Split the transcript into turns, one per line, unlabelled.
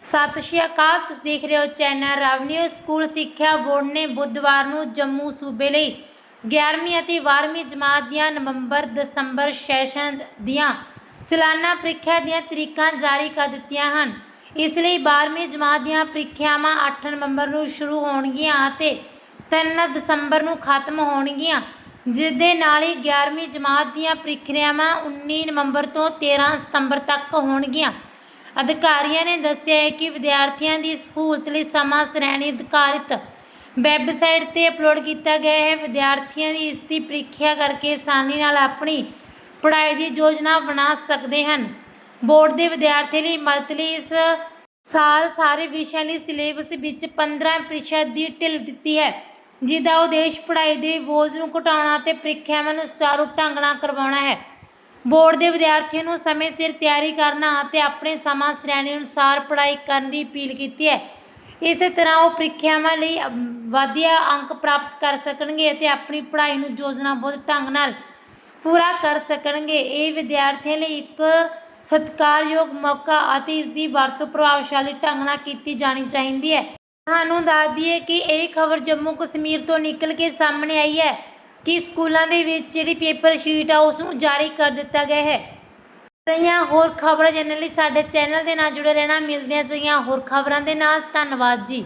ਸਤਿ ਸ਼੍ਰੀ ਅਕਾਲ, ਤੁਸੀਂ ਦੇਖ ਰਹੇ ਹੋ ਚੈਨਲ ਰੈਵਨਿਊ ਸਕੂਲ ਸਿੱਖਿਆ ਬੋਰਡ ਨੇ ਬੁੱਧਵਾਰ ਨੂੰ ਜੰਮੂ ਸੂਬੇ ਲਈ 11ਵੀਂ ਅਤੇ 12ਵੀਂ ਜਮਾਤ ਦੀਆਂ ਨਵੰਬਰ ਦਸੰਬਰ ਸੈਸ਼ਨ ਦੀਆਂ ਸਾਲਾਨਾ ਪ੍ਰੀਖਿਆ ਦੀਆਂ ਤਰੀਕਾਂ ਜਾਰੀ ਕਰ ਦਿੱਤੀਆਂ ਹਨ। ਇਸ ਲਈ 12ਵੀਂ ਜਮਾਤ ਦੀਆਂ ਪ੍ਰੀਖਿਆਵਾਂ 8 ਨਵੰਬਰ ਨੂੰ ਸ਼ੁਰੂ ਹੋਣਗੀਆਂ ਅਤੇ 3 ਦਸੰਬਰ ਨੂੰ ਖਤਮ ਹੋਣਗੀਆਂ ਜਿਸ ਦੇ ਨਾਲ ਹੀ 11ਵੀਂ ਜਮਾਤ ਦੀਆਂ ਪ੍ਰੀਖਿਆਵਾਂ 19 ਨਵੰਬਰ ਤੋਂ 13 ਸਤੰਬਰ ਤੱਕ ਹੋਣਗੀਆਂ। ਅਧਿਕਾਰੀਆਂ ਨੇ ਦੱਸਿਆ ਹੈ ਕਿ ਵਿਦਿਆਰਥੀਆਂ ਦੀ ਸਹੂਲਤ ਲਈ ਸਮਾਂ ਸ਼੍ਰੇਣੀ ਅਧਿਕਾਰਿਤ ਵੈਬਸਾਈਟ ਤੇ ਅਪਲੋਡ ਕੀਤਾ ਗਿਆ ਹੈ। ਵਿਦਿਆਰਥੀਆਂ ਦੀ ਇਸ ਦੀ ਪ੍ਰੀਖਿਆ ਕਰਕੇ ਆਸਾਨੀ ਨਾਲ ਆਪਣੀ ਪੜ੍ਹਾਈ ਦੀ ਯੋਜਨਾ ਬਣਾ ਸਕਦੇ ਹਨ। ਬੋਰਡ ਦੇ ਵਿਦਿਆਰਥੀ ਲਈ ਮਦਦ ਲਈ ਇਸ ਸਾਲ ਸਾਰੇ ਵਿਸ਼ਿਆਂ ਲਈ ਸਿਲੇਬਸ ਵਿੱਚ 15% ਦੀ ਢਿੱਲ ਦਿੱਤੀ ਹੈ, ਜਿਹਦਾ ਉਦੇਸ਼ ਪੜ੍ਹਾਈ ਦੇ ਬੋਝ ਨੂੰ ਘਟਾਉਣਾ ਅਤੇ ਪ੍ਰੀਖਿਆਵਾਂ ਨੂੰ ਸੁਚਾਰੂ ਢੰਗ ਨਾਲ ਕਰਵਾਉਣਾ ਹੈ। ਬੋਰਡ ਦੇ ਵਿਦਿਆਰਥੀਆਂ ਨੂੰ ਸਮੇਂ ਸਿਰ ਤਿਆਰੀ ਕਰਨਾ ਅਤੇ ਆਪਣੇ ਸਮਾਂ ਸ਼੍ਰੇਣੀ ਅਨੁਸਾਰ ਪੜ੍ਹਾਈ ਕਰਨ ਦੀ ਅਪੀਲ ਕੀਤੀ ਹੈ। ਇਸੇ ਤਰ੍ਹਾਂ ਉਹ ਪ੍ਰੀਖਿਆਵਾਂ ਲਈ ਵਧੀਆ ਅੰਕ ਪ੍ਰਾਪਤ ਕਰ ਸਕਣਗੇ ਅਤੇ ਆਪਣੀ ਪੜ੍ਹਾਈ ਨੂੰ ਯੋਜਨਾਬੱਧ ਢੰਗ ਨਾਲ ਪੂਰਾ ਕਰ ਸਕਣਗੇ। ਇਹ ਵਿਦਿਆਰਥੀਆਂ ਲਈ ਇੱਕ ਸਤਿਕਾਰਯੋਗ ਮੌਕਾ ਅਤੇ ਇਸ ਦੀ ਵਰਤੋਂ ਪ੍ਰਭਾਵਸ਼ਾਲੀ ਢੰਗ ਨਾਲ ਕੀਤੀ ਜਾਣੀ ਚਾਹੀਦੀ ਹੈ। ਤੁਹਾਨੂੰ ਦੱਸ ਦਈਏ ਕਿ ਇਹ ਖਬਰ ਜੰਮੂ ਕਸ਼ਮੀਰ ਤੋਂ ਨਿਕਲ ਕੇ ਸਾਹਮਣੇ ਆਈ ਹੈ। ਕਿ ਸਕੂਲਾਂ ਦੇ ਵਿੱਚ ਜਿਹੜੀ ਪੇਪਰ ਸ਼ੀਟ ਆ, ਉਸ ਨੂੰ ਜਾਰੀ ਕਰ ਦਿੱਤਾ ਗਿਆ ਹੈ। ਸਹੀਆਂ ਹੋਰ ਖਬਰਾਂ ਜਾਣਨ ਲਈ ਸਾਡੇ ਚੈਨਲ ਦੇ ਨਾਲ ਜੁੜੇ ਰਹਿਣਾ, ਮਿਲਦੇ ਹਾਂ ਸਹੀਆਂ ਹੋਰ ਖਬਰਾਂ ਦੇ ਨਾਲ। ਧੰਨਵਾਦ ਜੀ।